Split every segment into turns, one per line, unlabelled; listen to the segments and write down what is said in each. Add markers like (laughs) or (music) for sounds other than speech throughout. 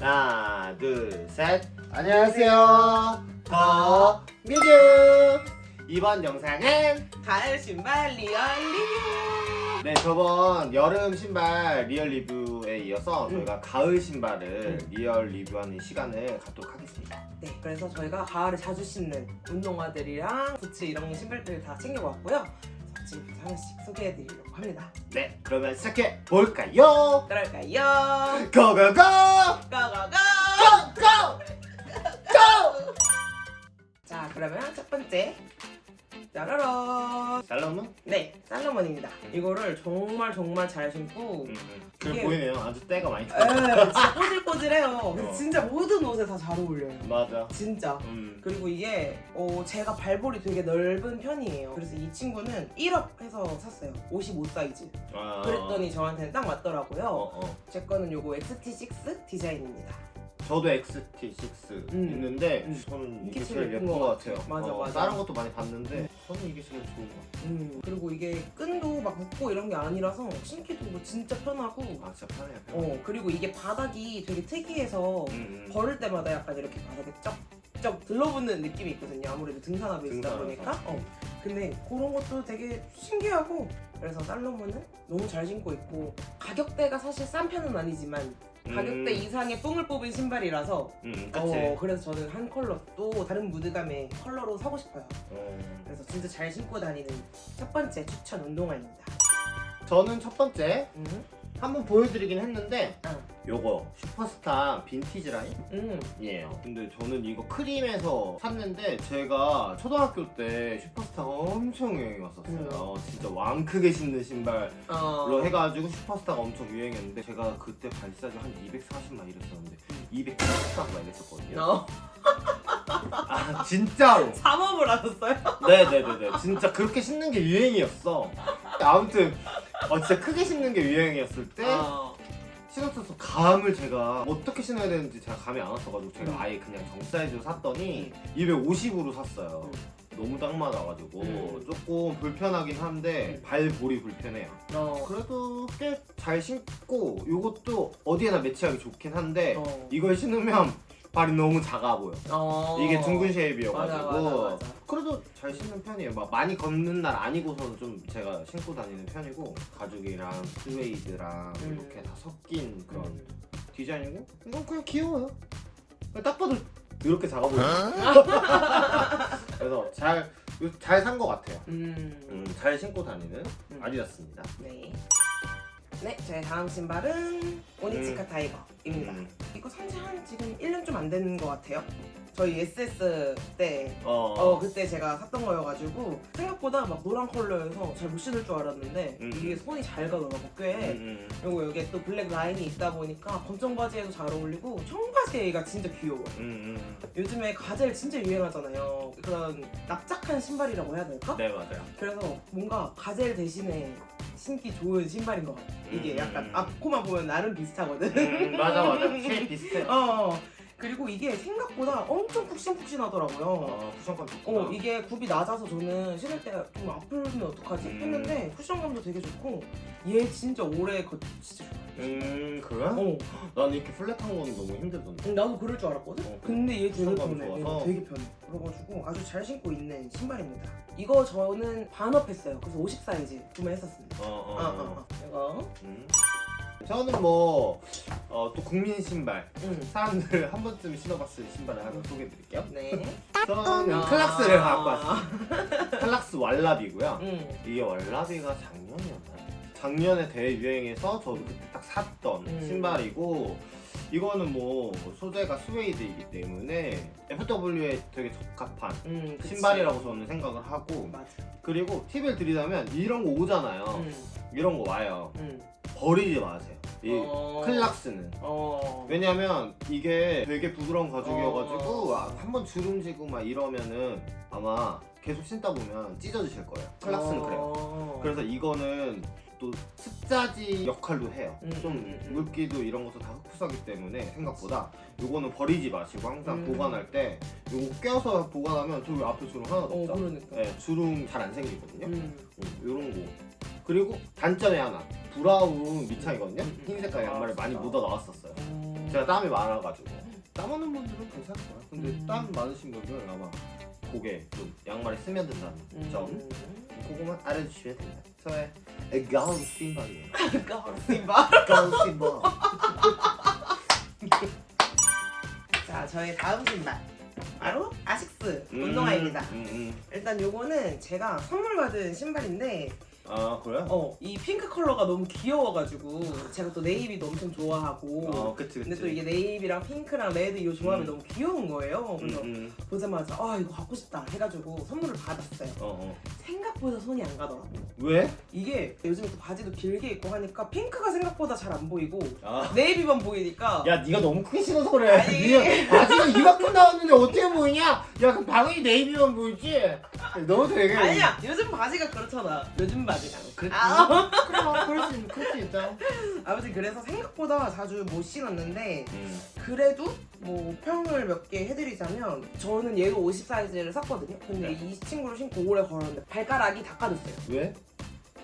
하나, 둘, 셋. 안녕하세요. 더 미규. 이번 영상은
가을 신발 리얼 리뷰.
네 저번 여름 신발 리얼 리뷰에 이어서 저희가 가을 신발을 리얼 리뷰하는 시간을 갖도록 하겠습니다.
네, 그래서 저희가 가을에 자주 신는 운동화들이랑 부츠 이런 신발들을 다 챙겨왔고요. 지금부터 하나씩 소개해드리려고 합니다.
네 그러면 시작해 볼까요?
그럴까요?
고고고!
고고고!
고고! 고!
자, 그러면 첫 번째. 짜라란.
살로몬?
네, 살로몬입니다. 이거를 정말 정말 잘 신고
음, 음. 그
이게-
보이네요. 아주 때가 많이
에,
들어.
진짜 꼬질꼬질해요. 근데
어.
진짜 모든 옷에 다 잘 어울려요.
맞아.
진짜.
음.
그리고 이게 어, 제가 발볼이 되게 넓은 편이에요. 그래서 이 친구는 1업 해서 샀어요. 55 사이즈.
아,
그랬더니 저한테는 딱 맞더라고요.
어, 어.
제 거는 요거 XT6 디자인입니다.
저도 XT6
음.
있는데
음.
저는
이게
이게
제일 예쁜
것것
같아요. 맞아,
어,
맞아.
다른 것도 많이 봤는데 저는 이게 제일 좋은 것 같아요.
음, 그리고 이게 끈도 막 묶고 이런 게 아니라서 신기도 뭐 진짜 편하고
아 진짜 편해요. 편해.
어 그리고 이게 바닥이 되게 특이해서
음, 음.
걸을 때마다 약간 이렇게 바닥에 쩍쩍 들러붙는 느낌이 있거든요. 아무래도 등산화 베이스다
등산화라서.
보니까. 어. 근데 그런 것도 되게 신기하고 그래서 살로몬은 너무 잘 신고 있고 가격대가 사실 싼 편은 아니지만 가격대
음.
이상의 뽕을 뽑은 신발이라서
음, 그치.
어, 그래서 저는 한 컬러 또 다른 무드감의 컬러로 사고 싶어요.
어.
그래서 진짜 잘 신고 다니는 첫 번째 추천 운동화입니다.
저는 첫 번째
음,
한번 보여드리긴 했는데
아.
요거 슈퍼스타 빈티지
음,
라인이에요. 근데 저는 이거 크림에서 샀는데 제가 초등학교 때 슈퍼스타가 엄청 유행이 왔었어요. 진짜 왕 크게 신는 신발로
어,
해가지고 슈퍼스타가 엄청 유행했는데 제가 그때 발 사이즈 한 240만 이랬었는데 270만 이랬었거든요.
어,
아 진짜로. (laughs)
삼업을 하셨어요?
네네네네. 진짜 그렇게 신는 게 유행이었어. 아무튼 어, 진짜 크게 신는 게 유행이었을 때
어,
신었어서 감을 제가 어떻게 신어야 되는지 제가 감이 안 왔어가지고 제가
음.
아예 그냥 정 사이즈로 샀더니 250으로 샀어요. 너무 딱 맞아가지고
음.
조금 불편하긴 한데
음.
발볼이 불편해요.
어,
그래도 꽤 잘 신고 이것도 어디에나 매치하기 좋긴 한데
어.
이걸 신으면 발이 너무 작아 보여.
어.
이게 둥근 쉐입이어가지고
맞아, 맞아, 맞아.
그래도 잘 신는 편이에요. 막 많이 걷는 날 아니고서는 좀 제가 신고 다니는 편이고 가죽이랑 스웨이드랑
음.
이렇게 다 섞인 그런
음.
디자인이고 이건 그냥 귀여워요. 그냥 딱 봐도 이렇게 작아 보여. (laughs) 그래서 잘 잘 산 것 같아요.
음,
음, 잘 신고 다니는
음.
아디다스입니다.
네. 네, 저의 다음 신발은 오니치카
음.
타이거입니다.
음.
이거 산지 한 지금 1년 좀 안 되는 것 같아요. 저희 SS 때
어,
어 그때 제가 샀던 거여가지고 생각보다 막 노란 컬러여서 잘 못 신을 줄 알았는데
음.
이게 손이 잘 가더라고 꽤
음, 음.
그리고 여기에 또 블랙 라인이 있다 보니까 검정 바지에도 잘 어울리고 청바지가 진짜 귀여워요
음, 음.
요즘에 가젤 진짜 유행하잖아요 그런 납작한 신발이라고 해야 될까?
네 맞아요.
그래서 뭔가 가젤 대신에 신기 좋은 신발인 것 같아 이게
음.
약간 앞코만 보면 나름 비슷하거든
음, 맞아 맞아. (laughs) 쉐입 비슷해.
어, 어. 그리고 이게 생각보다 엄청 푹신푹신하더라고요
어, 쿠션감 좋구나.
어 이게 굽이 낮아서 저는 신을 때 좀 아프면 어떡하지
음.
했는데 쿠션감도 되게 좋고 얘 진짜 오래 거 진짜 좋아요.
음 그래?
어
난 이렇게 플랫한 거는 너무 힘들던데.
나도 그럴 줄 알았거든.
어,
근데 얘 되게
쿠션감이
편해.
좋아서.
어, 되게 편해. 그래가지고 아주 잘 신고 있는 신발입니다. 이거 저는 반업했어요. 그래서 50 사이즈 구매했었습니다.
어, 어,
아, 아,
어.
아. 이거.
음. 저는 뭐, 어, 또 국민 신발.
응.
사람들 한 번쯤 신어봤을 신발을 하나 소개해드릴게요.
네.
저는
아.
클락스를 갖고 왔어요. 클락스 왈라비고요.
응.
이게 왈라비가 작년이었나요? 작년에 대유행해서 저도 그때 딱 샀던
음.
신발이고 이거는 뭐 소재가 스웨이드이기 때문에 FW에 되게 적합한
응. 그치.
신발이라고 저는 생각을 하고
맞아.
그리고 팁을 드리자면 이런 거 오잖아요.
응.
이런 거 와요.
응.
버리지 마세요. 이
어.
클락스는.
어.
왜냐면 이게 되게 부드러운 가죽이어가지고
어.
한번 주름지고 막 이러면은 아마 계속 신다 보면 찢어지실 거예요. 클락스는
어.
그래요. 그래서 이거는 또 습자지 역할도 해요.
음,
좀
음, 음.
물기도 이런 것도 다 흡수하기 때문에 생각보다 요거는 버리지 마시고 항상
음.
보관할 때 요거 껴서 보관하면 저기 앞에 주름 하나도
어
없죠.
그러니까.
네, 주름 잘 안 생기거든요.
음.
이런 거. 그리고 단점이 하나. 브라운 밑창이거든요.
음, 음.
흰 색깔 양말에 많이
아,
묻어 나왔었어요.
어.
제가 땀이 많아가지고 땀 없는 분들은 괜찮을 거예요. 근데
음.
땀 많으신 분들은 아마 고개 좀 양말에 스며든다는
음.
점 그거만 알아주시면 됩니다. 저의 가운 신발이에요. (laughs)
까르시바.
가운 신발. (laughs) (laughs)
자, 저의 다음 신발. 바로 아식스
음,
운동화입니다.
음, 음.
일단 요거는 제가 선물 받은 신발인데
아 그래요?
어, 이 핑크 컬러가 너무 귀여워가지고 제가 또 네이비도 엄청 좋아하고
어 그치 그치.
근데 또 이게 네이비랑 핑크랑 레드 이 조합이
음.
너무 귀여운 거예요.
음,
그래서
음.
보자마자 아 이거 갖고 싶다 해가지고 선물을 받았어요.
어 어.
생각보다 손이 안 가더라고.
왜?
이게 요즘에 또 바지도 길게 입고 하니까 핑크가 생각보다 잘 안 보이고
아.
네이비만 보이니까
야, 네가 너무 크게 신어서 그래.
아니.
바지는 이만큼 나왔는데 어떻게 보이냐? 야, 그 방이 네이비만 보이지? 너 되게.
아니야 요즘 바지가 그렇잖아 요즘 바지 가
그,
아.
그래, 뭐, 그럴 수, 있- 그럴 수 있다.
아무튼 그래서 생각보다 자주 못 신었는데
음.
그래도 뭐 평을 몇 개 해드리자면 저는 얘도 50 사이즈를 샀거든요 근데
네.
이 친구를 신고 오래 걸었는데 발가락이 다 까졌어요
왜?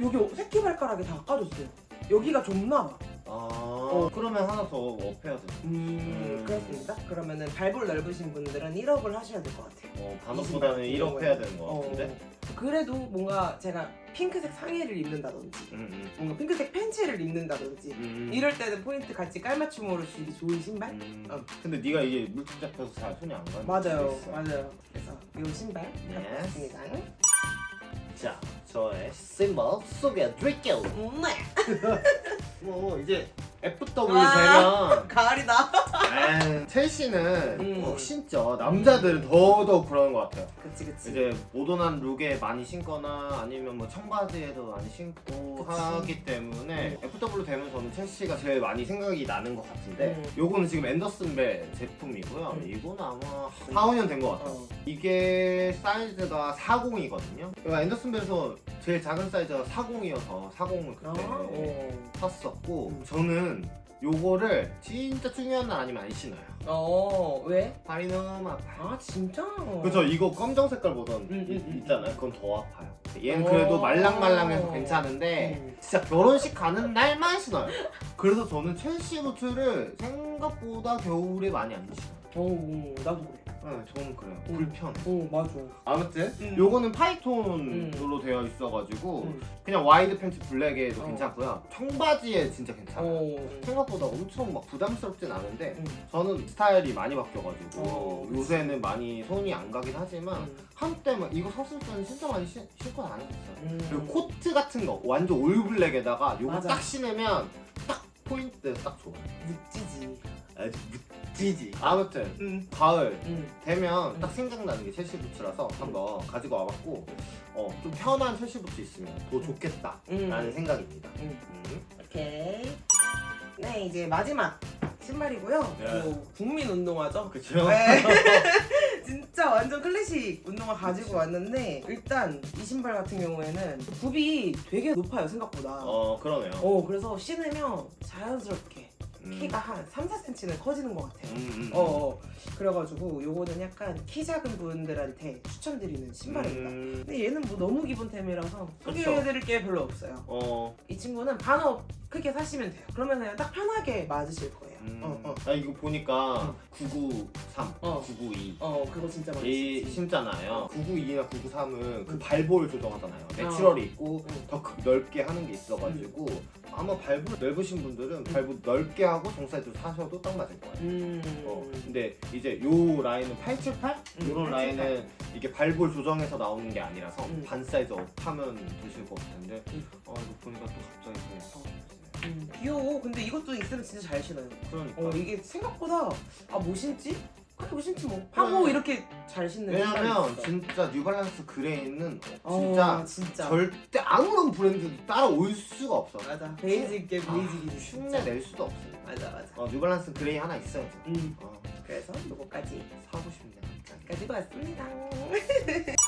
여기 새끼 발가락이 다 까졌어요 여기가 좁나 봐
아, 그러면 하나 더 업해야 돼.
음,
음.
그렇습니다 그러면 발볼 넓으신 분들은 1업을 하셔야 될 것 같아요
어, 반업보다는 1업 해야 되는 거 같은데?
어, 그래도 뭔가 제가 핑크색 상의를 입는다든지
음, 음.
뭔가 핑크색 팬츠를 입는다든지
음.
이럴 때는 포인트 같이 깔맞춤으로 주기 좋은 신발?
음.
어.
근데 네가 이게 물집 잡혀서 잘 손이 안 가는
맞아요,
수 있어.
맞아요. 그래서 이 신발
네.
갖고 왔습니다.
자, 저의 심벌 소개해 드릴게요.
음, 네. (laughs)
뭐 이제 FW
아.
되면
가을이다.
에이, 첼시는
음.
꼭 신죠. 남자들은 더더욱 그런 것 같아요.
그치 그치.
이제 모던한 룩에 많이 신거나 아니면 뭐 청바지에도 많이 신고
그치.
하기 때문에 FW 되면 저는 첼시가 제일 많이 생각이 나는 것 같은데
음.
요거는 지금 앤더슨 벨 제품이고요.
음.
이거는 아마 4, 5년 된 것 같아요.
어.
이게 사이즈가 40이거든요. 앤더슨 벨에서 제일 작은 사이즈가 40이어서 40을
아,
그때
어.
샀었고
음.
저는 요거를 진짜 중요한 날 아니면 안 신어요.
어, 왜?
발이 너무 아파요.
아 진짜?
그죠 이거 검정 색깔 버전
음, 음, 음.
있잖아요. 그건 더 아파요. 얘는
어.
그래도 말랑말랑해서 괜찮은데
음.
진짜 결혼식 가는 날만 신어요. 그래서 저는 첼시 부츠를 생각보다 겨울에 많이 안 신어요.
어, 어, 나도 그래.
네, 저는 그래요.
음.
불편해.
어, 맞아.
아무튼
음.
요거는 파이톤으로 되어 있어가지고
음.
그냥 와이드 팬츠 블랙에도
어.
괜찮고요. 청바지에 진짜 괜찮아요.
어.
생각보다 엄청 막 부담스럽진 않은데
음.
저는 스타일이 많이 바뀌어가지고
어.
요새는 많이 손이 안 가긴 하지만
음.
한때 막 이거 샀을 때는 진짜 많이 신, 신고 다녔었어요.
음.
그리고 코트 같은 거 완전 올블랙에다가 요거
맞아.
딱 신으면 딱 포인트 딱 좋아요.
묵지지.
아주 묻 지지. 아무튼
음.
가을
음.
되면
음.
딱 생각나는 게 첼시 부츠라서 한번 가지고 와봤고 어, 좀 편한 첼시 부츠 있으면 더 좋겠다라는
음.
생각입니다.
음.
음.
오케이. 네, 이제 마지막 신발이고요.
네.
뭐 국민 운동화죠.
그쵸?
네. (laughs) 진짜 완전 클래식 운동화 가지고 왔는데 일단 이 신발 같은 경우에는 굽이 되게 높아요 생각보다. 어,
어 그러네요.
그래서 신으면 자연스럽게
음.
키가 한 3, 4cm는 커지는 것 같아요.
음, 음,
어, 어. 그래가지고 요거는 약간 키 작은 분들한테 추천드리는 신발입니다.
음.
근데 얘는 뭐 너무 기본템이라서
그쵸.
소개해드릴 게 별로 없어요.
어.
이 친구는 반업 크게 사시면 돼요. 그러면 그냥 딱 편하게 맞으실 거예요.
음.
어, 어.
아 이거 보니까
음.
993,
어.
992.
어, 그거 진짜
이
많이
심잖아요. 992나 993은 그
음.
발볼 조정하잖아요. 내추럴이 있고
음.
더 크- 넓게 하는 게 있어가지고 아마 발볼 넓으신 분들은 발볼 넓게 하고 정사이즈 사셔도 딱 맞을 거예요.
음.
어, 근데 이제 요 라인은 878?
음,
요런
878.
라인은 이게 발볼 조정해서 나오는 게 아니라서
음.
반 사이즈 업하면 되실 것 같은데
음.
어 이거 보니까 또 갑자기 싶으시네요.
음, 귀여워. 근데 이것도 있으면 진짜 잘 신어요.
그러니까
어, 이게 생각보다 아, 뭐 신지? 그래, 뭐 신지 뭐. 하고
네.
이렇게 잘 신는
왜냐면
신발이 있어.
진짜 뉴발란스 그레이는
어,
진짜
진짜.
절대 아무런 브랜드도 따라올 수가 없어.
맞아. 베이직게 베이직이지.
아, 흉내 낼 수도 없어.
맞아, 맞아.
어, 뉴발란스 그레이 하나 있어요.
음.
어,
그래서 요거까지
사고 싶네.
가지고 왔습니다. (laughs)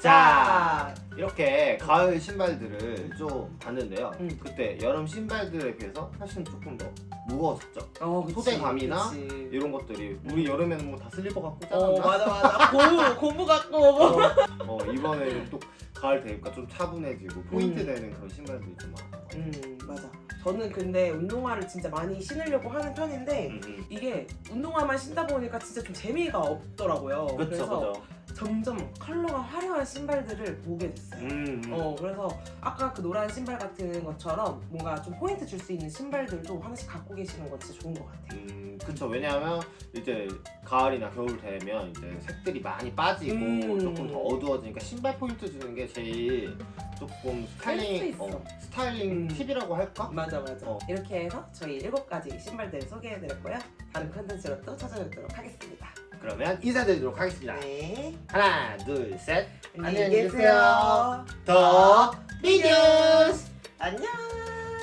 자,
자,
이렇게 가을 신발들을 좀 봤는데요.
음.
그때 여름 신발들에 비해서 훨씬 조금 더 무거웠었죠.
어, 그치,
소재감이나
그치.
이런 것들이 우리 여름에는 뭐 다 슬리퍼 갖고
어
짜잖아.
맞아 맞아 고무 (laughs) 고무 같고 뭐.
어, 이번에는 또 가을 되니까 좀 차분해지고 포인트
음.
되는 그런 신발들이 좀 많아.
음 맞아. 저는 근데 운동화를 진짜 많이 신으려고 하는 편인데
음, 음.
이게 운동화만 신다 보니까 진짜 좀 재미가 없더라고요.
그쵸,
그래서
그죠.
점점 컬러가 화려한 신발들을 보게 됐어요.
음, 음.
어 그래서 아까 그 노란 신발 같은 것처럼 뭔가 좀 포인트 줄 수 있는 신발들도 하나씩 갖고 계시는 건 진짜 좋은 것 같아요.
음, 그쵸. 왜냐하면 이제 가을이나 겨울 되면 이제 색들이 많이 빠지고
음.
조금 더 어두워지니까 신발 포인트 주는 게 제일 조금 스타일링,
있어.
어, 스타일링
음.
팁이라고 할까?
맞아 맞아.
어.
이렇게 해서 저희 일곱 가지 신발들을 소개해드렸고요. 다른 컨텐츠로 또 찾아뵙도록 하겠습니다.
그러면 인사드리도록 하겠습니다.
네.
하나, 둘, 셋.
안녕히 계세요.
더 비뉴스
안녕.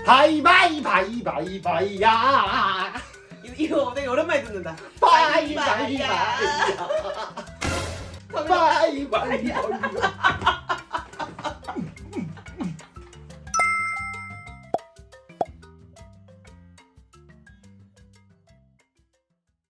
바이바이 바이바이 바이야
이- 이거 되게 오랜만에 듣는다.
바이바이. 바이야 바이바이 바이야